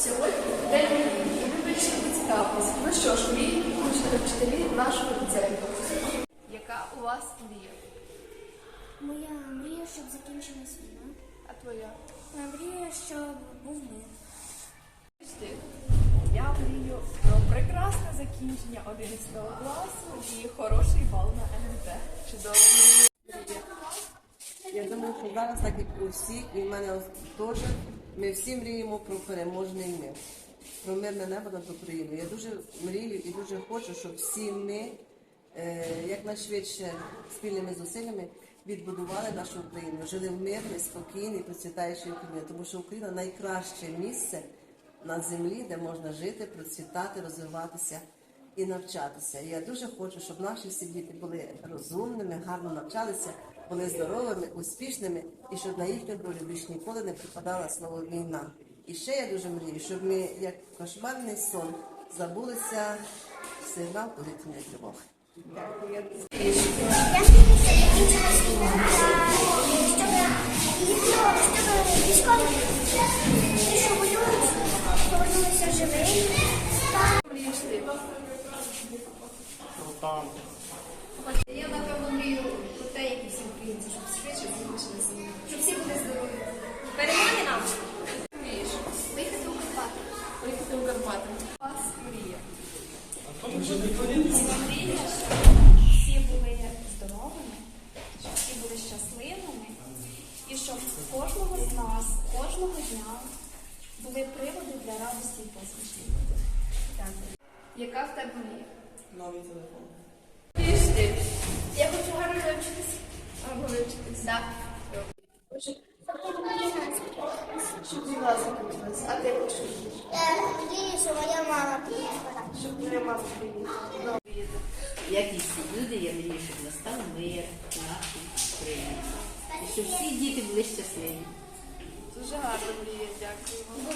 Сьогодні день. Ми вирішили поцікавитися. Ну що ж, мрії учителі вчителі нашого ліцею. Яка у вас мрія? Моя мрія, щоб закінчилась війна. А твоя? Моя мрія, щоб був мир. Я мрію про прекрасне закінчення 11 класу і хороший бал на НМТ. Чудово. Я думаю, що зараз, так як у всіх, і в мене теж, ми всі мріємо про переможний мир, про мирне небо над Україною. Я дуже мрію і дуже хочу, щоб всі ми е, якнайшвидше спільними зусиллями відбудували нашу Україну, жили в мирній, спокійній, процвітаючій Україні, тому що Україна найкраще місце на землі, де можна жити, процвітати, розвиватися і навчатися. Я дуже хочу, щоб наші діти були розумними, гарно навчалися, були здоровими, успішними, і щоб на їхню долю більш ніколи не припадала слово війна. І ще я дуже мрію, щоб ми, як кошмарний сон, забулися сигнал повітряної тривоги. Дякую. Я У вас мрія. Мрія, щоб всі були здоровими, щоб всі були щасливими, і щоб кожного з нас, кожного дня були приводи для радості і посмішки. Дякую. Яка в тебе мрія? Новий телефон. Я хочу гарно навчитися. Або вивчитися? Так. Щоб війна закінчилась. А ти хочеш? Я мрію, що моя мама приїхала. Щоб твоя мама приїхала. Як люди, я мрію, щоб настав мир в нашій країні. І щоб всі діти були щасливі. Дуже гарно мрія, дякую вам.